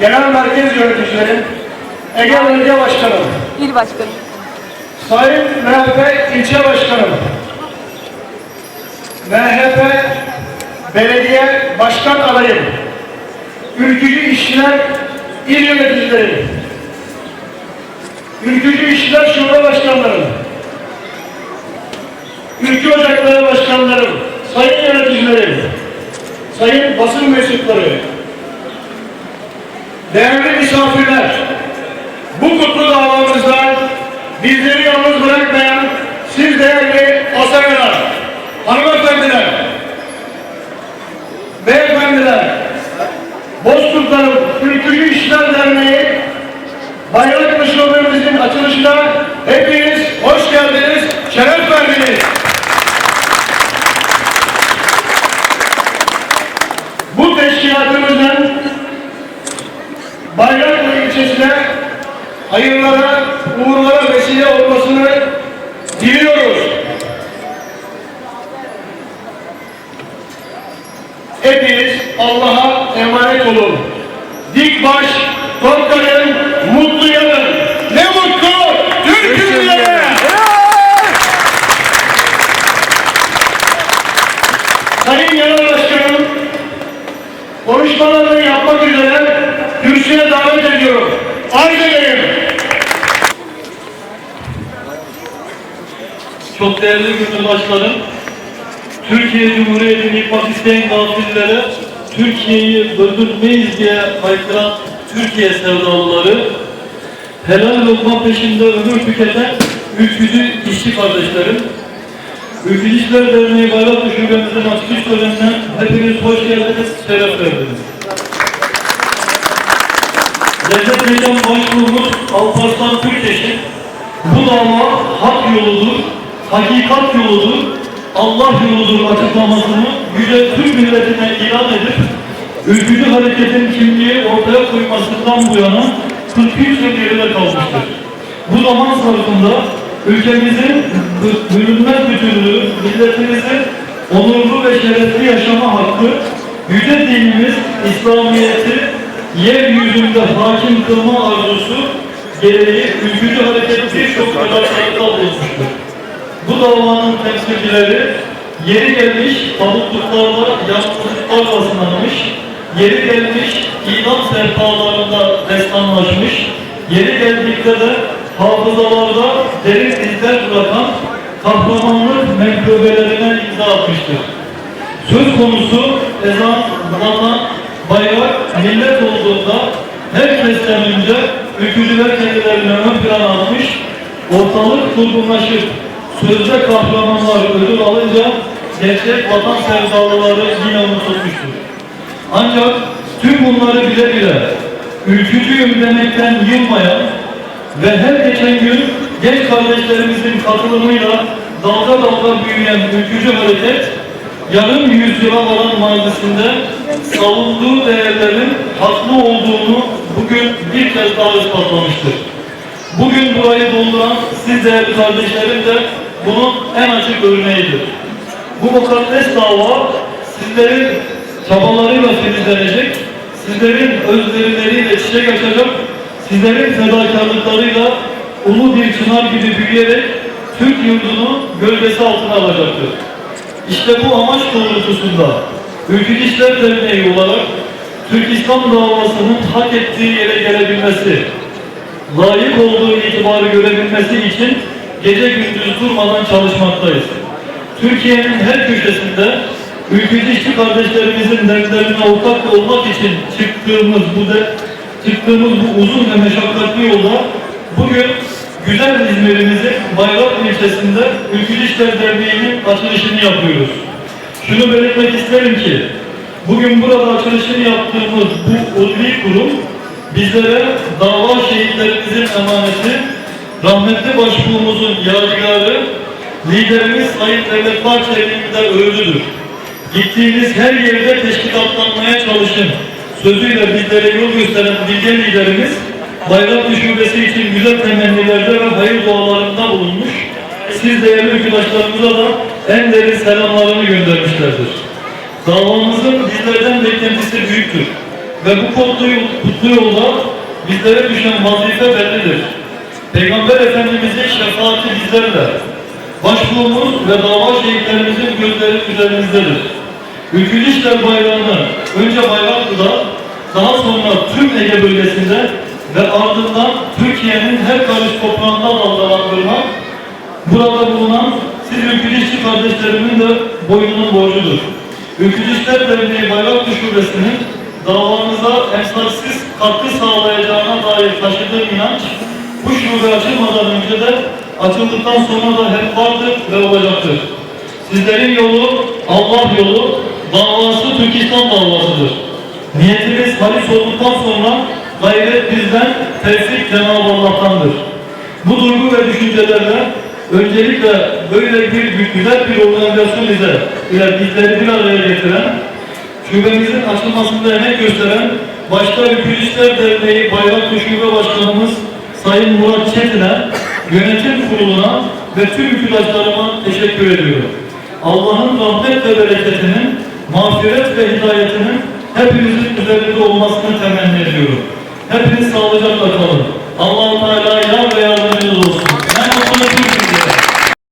genel merkez yöneticilerim, Ege Bölge Başkanım, İl Başkanı. Sayın MHP ilçe başkanım, MHP belediye başkan adayım, ülkücü işçiler il yöneticileri, ülkücü işçiler şube başkanlarım, ülkü ocakları başkanlarım, sayın yöneticilerim, sayın basın mensupları, değerli misafirler, bu kutlu davamızda bizleri yalnız bırakmayan siz değerli Asagalar, hanımefendiler, beyefendiler, Bozkurtların Ülkücü İşler Derneği Bayraklı Şubemizin açılışına hepiniz hoş geldiniz, şeref verdiniz. Çok değerli Cumhurbaşkanım, Türkiye Cumhuriyeti'ni yıkmak isteyen gafillere Türkiye'yi böldürmeyiz diye haykıran Türkiye sevdalıları, helal lokma peşinde ömür tüketen ülkücü işçi kardeşlerim, Ülkücü İşler Derneği Bayraklı Şubemizin açılış törenine hepiniz hoş geldiniz, şeref verdiniz. Recep Bey'den başvurumuz Alparslan Türkeş'in bu dava hak yoludur, hakikat yoludur, Allah yoludur açıklamasını yüce Türk milletine ilan edip ülkücü hareketin kimliği ortaya koymasından bu yana 43 yıl geride kalmıştır. Bu zaman zarfında ülkemizin bö- bölünmez bütünlüğü, milletimizin onurlu ve şerefli yaşama hakkı, yüce dinimiz İslamiyet'i yeryüzünde hakim kılma arzusu gereği ülkücü hareket birçok fedakarlıkta bulunmuştur. Bu davanın temsilcileri yeri gelmiş tabutluklarda yalnızlıklarla sınanmış, yeri gelmiş idam sehpalarında destanlaşmış, yeri geldikte de hafızalarda derin izler bırakan kahramanlık menkıbelerine imza atmıştır. Söz konusu ezan, vatan, bayrak, millet olduğunda herkesten önce ülkücüler kendilerini ön plana atmış, ortalık durgunlaşıp sözde kahramanlar ödül alınca gerçek vatan sevdalıları yine unutulmuştur. Ancak tüm bunları bile bile ülkücüyüm demekten yılmayan ve her geçen gün genç kardeşlerimizin katılımıyla dalga dalga büyüyen ülkücü hareket yarım yüzyıla varan mazisinde savunduğu değerlerin haklı olduğunu bugün bir kez daha ispatlamıştır. Bugün burayı dolduran siz değerli kardeşlerim de bunun en açık örneğidir. Bu mukaddes dava sizlerin çabalarıyla filizlenecek, sizlerin özverileriyle çiçek açacak, sizlerin fedakarlıklarıyla ulu bir çınar gibi büyüyerek Türk yurdunu gölgesi altına alacaktır. İşte bu amaç doğrultusunda Ülkücü İşler Derneği olarak Türk İslam davasının hak ettiği yere gelebilmesi, layık olduğu itibarı görebilmesi için gece gündüz durmadan çalışmaktayız. Türkiye'nin her köşesinde işçi kardeşlerimizin dertlerine ortak olmak için çıktığımız bu de, çıktığımız bu uzun ve meşakkatli yolda bugün güzel İzmir'imizin Bayrak ilçesinde Ülkücü İşler Derneği'nin açılışını yapıyoruz. Şunu belirtmek isterim ki bugün burada açılışını yaptığımız bu ulvi kurum bizlere dava şehitlerimizin emaneti, rahmetli başbuğumuzun yadigarı, liderimiz Sayın Devlet Bahçeli'nin de öğüdüdür. Gittiğiniz her yerde teşkilatlanmaya çalışın. Sözüyle bizlere yol gösteren bilge liderimiz, Bayraklı Şubesi için güzel temennilerde ve hayır dualarında bulunmuş. Siz değerli ülküdaşlarımıza da en derin selamlarını göndermişlerdir. Davamızın bizlerden beklentisi büyüktür. ve bu kutlu, kutlu yolda bizlere düşen vazife bellidir. Peygamber Efendimizin şefaati bizlerle, başbuğumuz ve dava şehitlerimizin gözleri üzerimizdedir. Ülkücü İşler Bayrağı'nı önce Bayraklı'da, daha sonra tüm Ege bölgesinde ve ardından Türkiye'nin her karış toprağında dalgalandırmak, burada bulunan siz ülkücü kardeşlerimin de boynunun borcudur. Ülkücü Derneği Bayraklı Şubesi'nin davanıza emsalsiz katkı sağlayacağına dair taşıdığım inanç, bu şube açılmadan önce de açıldıktan sonra da hep vardır ve olacaktır. Sizlerin yolu Allah yolu, davası Türkistan davasıdır. Niyetimiz halis olduktan sonra gayret bizden, tevfik Cenab-ı Allah'tandır. Bu duygu ve düşüncelerle öncelikle böyle bir güzel bir organizasyon ile, ile bizleri bir araya getiren, şubemizin açılmasında emek gösteren, başta Ülkü İşler Derneği Bayraklı Şube Başkanımız Sayın Murat Çetin'e, yönetim kuruluna ve tüm ülküdaşlarıma teşekkür ediyorum. Allah'ın rahmet ve bereketinin, mağfiret ve hidayetinin hepimizin üzerinde olmasını temenni ediyorum. Hepiniz sağlıcakla kalın. Allah-u Teala ve yardımcınız olsun.